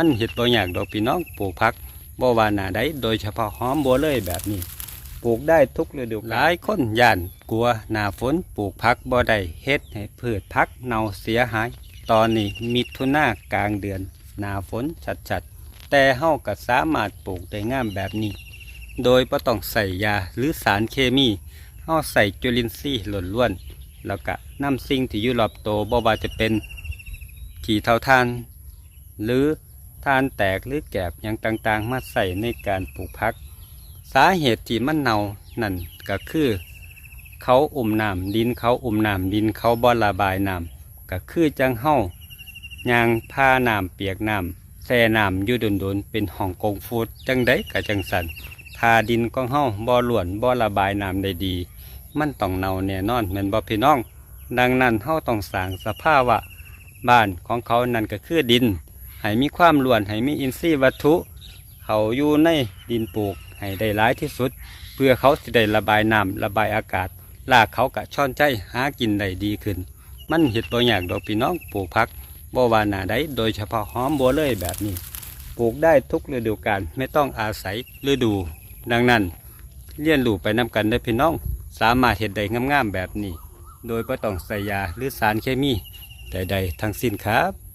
มันเห็ดบ่ยากดอกพี่น้องปลูกผักบ่ว่าหนาใดโดยเฉพาะหอมบัวเลยแบบนี้ ปลูกได้ทุกฤดูกาลหลายคนย่านกลัวหน้าฝนปลูกผักบ่ได้เฮ็ดให้พืชผักเน่าเสียหาย ตอนนี้มิถุนากลางเดือนหน้าฝนชัดๆ แต่เฮาก็สามารถปลูกได้งามแบบนี้ โดยบ่ต้องใส่ยาหรือสารเคมีเฮาใส่จุลินทรีย์ล้วนๆแล้วก็นำสิ่งที่อยู่รอบโตบ่ว่าจะเป็นขี้เท่าทาน หรือ ทานแตกหรือแกบอย่างต่างๆ มาใส่ในการปลูกผัก สาเหตุที่มันเน่านั่นก็คือ เขาอุ่มน้ำดินเขาอุ่มน้ำดินเขาบ่ระบายน้ำก็คือจังเฮายางผ้าน้ำเปียกน้ำแช่น้ำอยู่โดนๆเป็นห้องกงฟูดจังได้ก็จังสันทาดินของเฮาบ่หลวนบ่ระบายน้ำได้ดี มันต้องเน่าแน่นอนแม่นบ่พี่น้อง ดังนั้นเฮาต้องสร้างสภาวะบ้านของเขานั่นก็คือดิน ให้มีความล้วนให้มีอินทรีย์วัตถุ เขาอยู่ในดินปลูกให้ได้หลายที่สุด เพื่อเขาสิได้ระบายน้ำระบายอากาศลากเขากะช่อนใจหากินได้ดีขึ้น มันเห็ดตัวอย่างดอกพี่น้องปลูกผักบ่ว่านาใดโดยเฉพาะหอมบัวเลยแบบนี้ ปลูกได้ทุกฤดูกาลไม่ต้องอาศัยฤดู ดังนั้นเลี้ยนลูกไปนำกันได้พี่น้อง สามารถเห็ดได้งามๆแบบนี้ โดยก็ต้องใส่ยาหรือสารเคมีใดๆทั้งสิ้นครับ